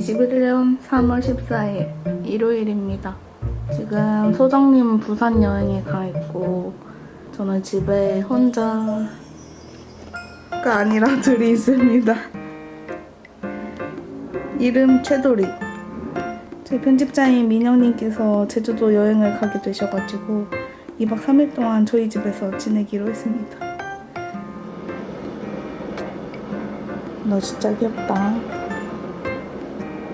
오늘은 2021년 3월 14일 일요일입니다. 지금 소정님은 부산 여행에 가 있고 저는 집에 혼자가 아니라 둘이 있습니다. 이름 최돌이. 저희 편집자인 민영님께서 제주도 여행을 가게 되셔가지고 2박 3일 동안 저희 집에서 지내기로 했습니다. 너 진짜 귀엽다.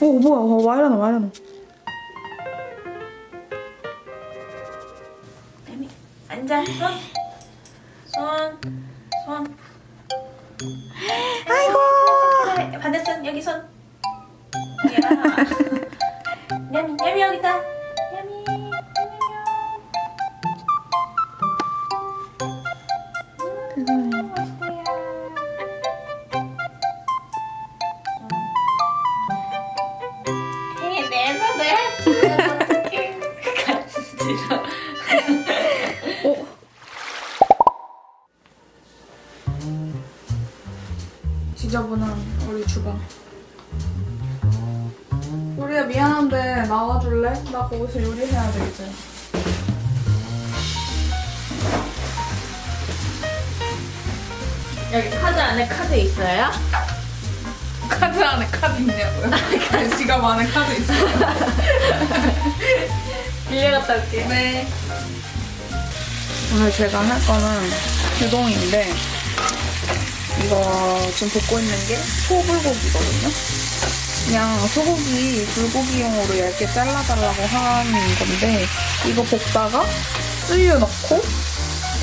오, 뭐야. 어, 와 이러노, 와 이러노. 앉아 손. 손. 손. 아이고! 반대손 여기 손. 야. 냠이 냠이 여기 있다. 거기서 요리해야 돼 이제. 여기 카드 안에 카드 있어요? 카드 안에 카드 있냐고요? 아니, 지갑 안에 카드 있어요. 빌려갔다 올게요. 네. 오늘 제가 할 거는 규동인데 이거 지금 볶고 있는 게 소불고기거든요. 그냥 소고기 불고기용으로 얇게 잘라달라고 하는 건데 이거 볶다가 쯔유 넣고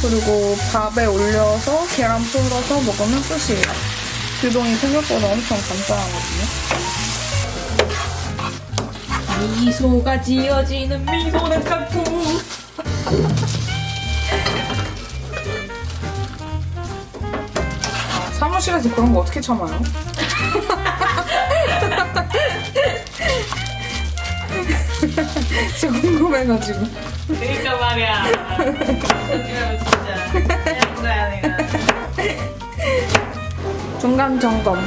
그리고 밥에 올려서 계란 풀어서 먹으면 끝이에요. 규동이 생각보다 엄청 간단하거든요. 미소가 지어지는 미소는 짝꿍. 사무실에서 그런 거 어떻게 참아요? 궁금해가지고. 그러니까 말이야. 조심하면 진짜. 이런 거야 내가. 중간 점검.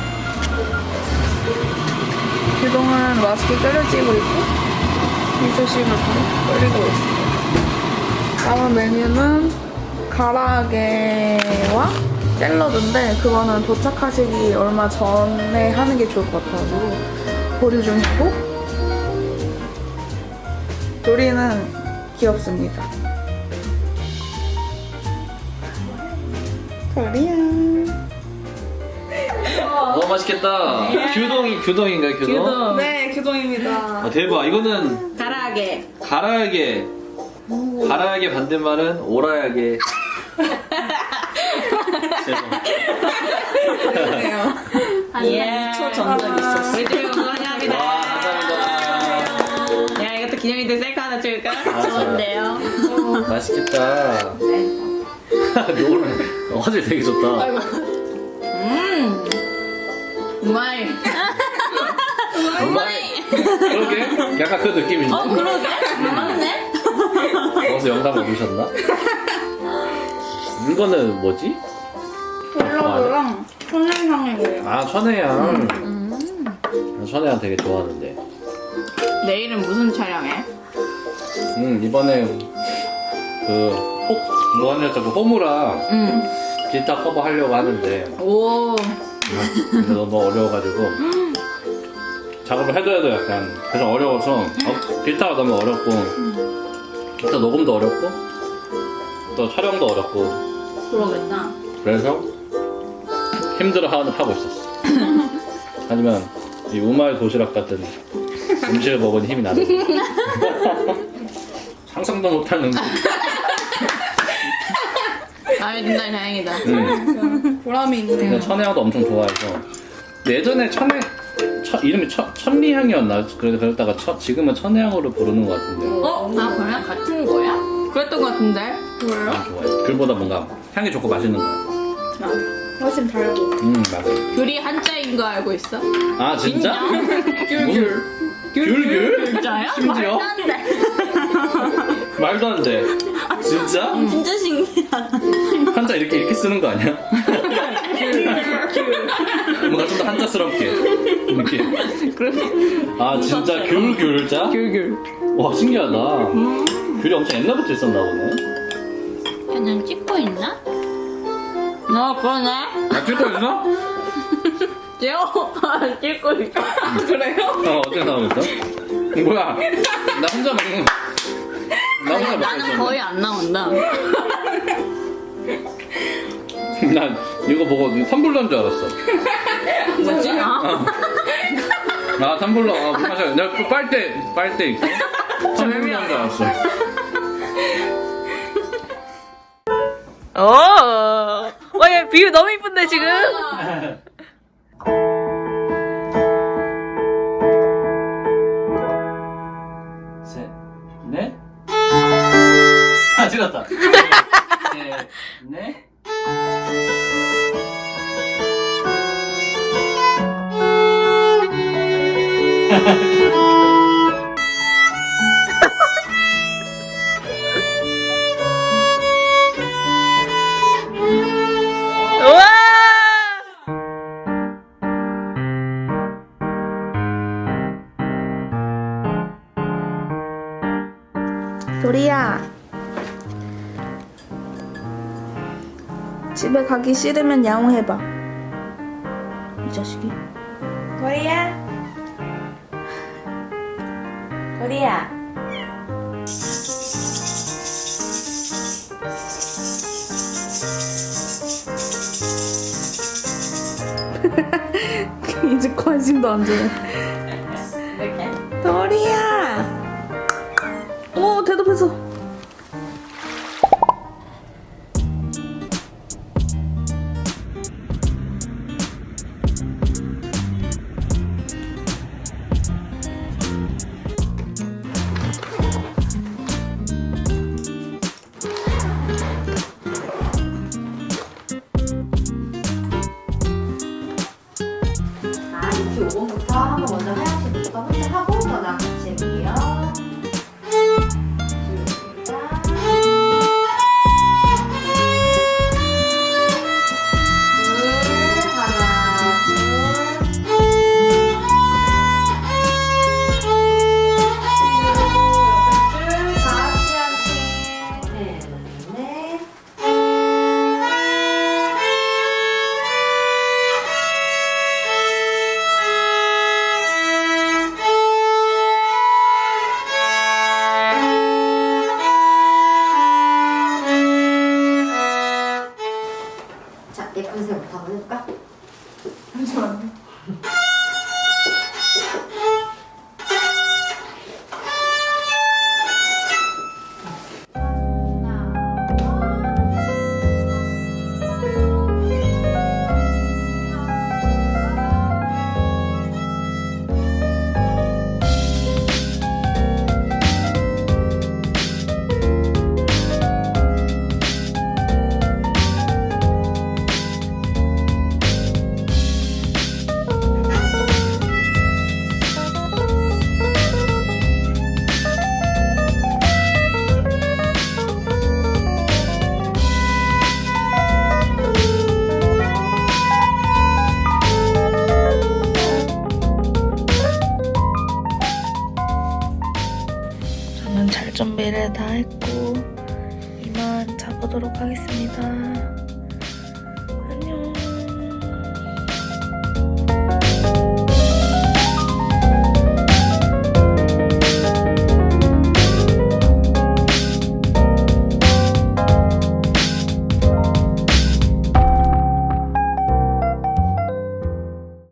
그동안 맛있게 끓여지고 있고, 미소식을 끓이고 있습니다. 남은 메뉴는 가라아게와 샐러드인데, 그거는 도착하시기 얼마 전에 하는 게 좋을 것 같아가지고, 보류 중이고, 요리는 귀엽습니다. 도리야. 너무 맛있겠다. 규동이 규동인가요, 규동? 규동. 네, 규동입니다. 아, 대박. 이거는 가라하게. 가라야게. 가라야게 반대말은 오라야게. 죄송. 네요. 예. 2초 전적 있었어. 우 맛있겠다. 네. 너 오늘 화질 되게 좋다. 음. 우마이. 정말 그러게? 약간 그 느낌인데. 어 그러게. 맞네. 거기서 영감을 주셨나? 이거는 뭐지? 샐러드랑 천연향이에요. 아, 천혜향. 아, 천혜향 되게 좋아하는데. 내일은 무슨 촬영해? 음, 이번에 그, 혹, 뭐 하냐죠? 그 호무랑 응. 기타 커버 하려고 하는데, 오. 근데 너무 어려워가지고, 작업을 해도 해도 약간, 그래서 어려워서, 어, 기타가 너무 어렵고, 기타 녹음도 어렵고, 또 촬영도 어렵고, 그러겠다. 그래서 힘들어 하는 하고 있었어. 하지만, 이 우마이 도시락 같은 음식을 먹으니 힘이 나네. 상상도 못하는 아 진짜 다행이다. 음. 보람이 근데 있네요. 천혜향도 엄청 좋아해서 근데 예전에 천혜 천, 이름이 천, 천리향이었나 그래서 그랬다가 천, 지금은 천혜향으로 부르는 것 같은데 어? 아 그냥 같은 거야? 그랬던 것 같은데. 뭐예요? 참 좋아해 글보다 뭔가 향이 좋고 맛있는 거야 훨씬 달고. 음 맞아 귤이 한자인 거 알고 있어? 아 진짜? 귤귤. 귤귤? 진짜야? 심지어? 말도 안 돼. 진짜? 진짜 신기하 쓰는 거 아니야? 뭔가 좀 더 한자스럽게 이렇게. 아 진짜 귤 귤자? 귤귤. 와 신기하다. 귤이 엄청 옛날부터 있었나 보네. 얘는 찍고 있나? 어 그러네. 아 찍고 있어? 제어 찍고 있어. 그래요? 어 어떻게 나오고 있어? 뭐야? 나 혼자 먹는. 나 혼자 먹고 나는 있어. 거의 안 나온다. 난 이거 보고 텀블러인 줄 알았어. 뭐지? 아? 아 텀블러 아 물 마셔 내가 그 빨대 빨대 있고 텀블러인 줄 알았어 어. 와얘 비유 너무 이쁜데 지금. 셋 넷 아, 찍었다 셋 넷 집에 가기 싫으면 야옹해봐. 이 자식이. 도리야. 도리야. 이제 관심도 안 주네. 도리야. 오 대답했어. you 다 했고 이만 자보도록 하겠습니다.